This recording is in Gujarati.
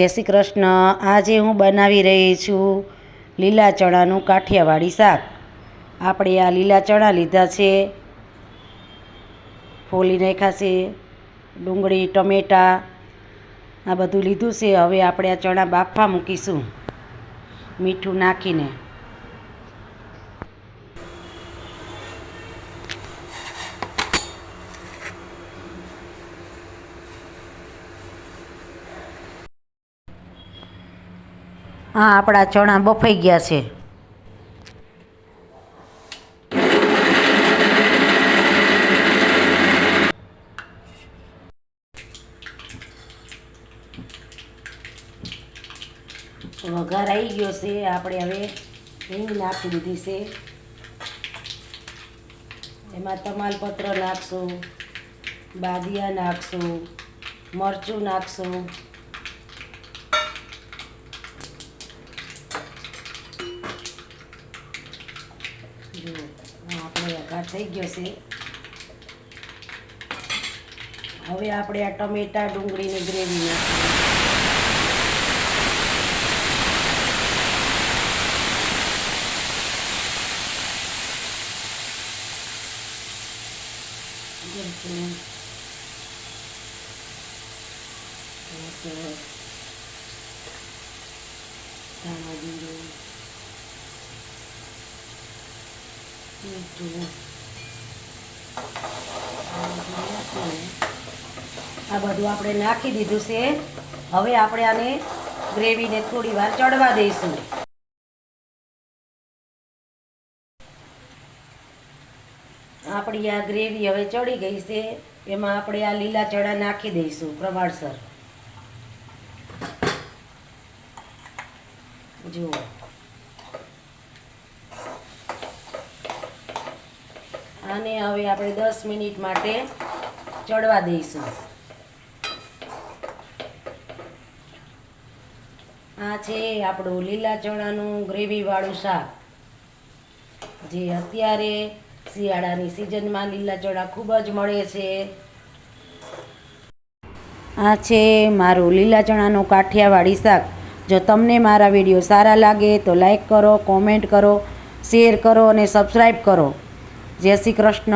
જય શ્રી કૃષ્ણ. આજે હું બનાવી રહી છું લીલા ચણાનું કાઠિયાવાડી શાક. આપણે આ લીલા ચણા લીધા છે. ફોલી નાખ્યા છે. ડુંગળી, ટમેટાં, આ બધું લીધું છે. હવે આપણે આ ચણા બાફવા મૂકીશું. મીઠું નાખીને. આ આપણા ચણા બફાઈ ગયા છે. વઘાર આવી ગયો છે, આપણે હવે હિંગ નાખી દીધી છે. એમાં તમાલપત્ર નાખશું, બાદિયા નાખશું, મરચું નાખશું. જો આપણે વઘાર થઈ ગયો છે. હવે આપણે આ ટમેટા ડુંગળીની ગ્રેવી નાખીએ ધાણા મીઠું આ બધું આપણે નાખી દીધું છે. હવે આપણે આને ગ્રેવીને થોડી વાર ચડવા દઈશું. આપણી આ ગ્રેવી હવે ચડી ગઈ છે. એમાં આપણે આ લીલા ચણા નાખી દઈશું, પ્રમાણસર. જુઓ. આને હવે આપણે દસ મિનિટ માટે ચડવા દઈશું. આ છે આપણું લીલા ચણાનું ગ્રેવીવાળું શાક. જે અત્યારે શિયાળાની સિઝનમાં લીલા ચણા ખૂબ જ મળે છે. આ છે મારું લીલા ચણાનું કાઠિયાવાડી શાક. જો તમને મારા વીડિયો સારા લાગે તો લાઈક કરો, કોમેન્ટ કરો, શેર કરો અને સબસ્ક્રાઈબ કરો. જય શ્રી કૃષ્ણ.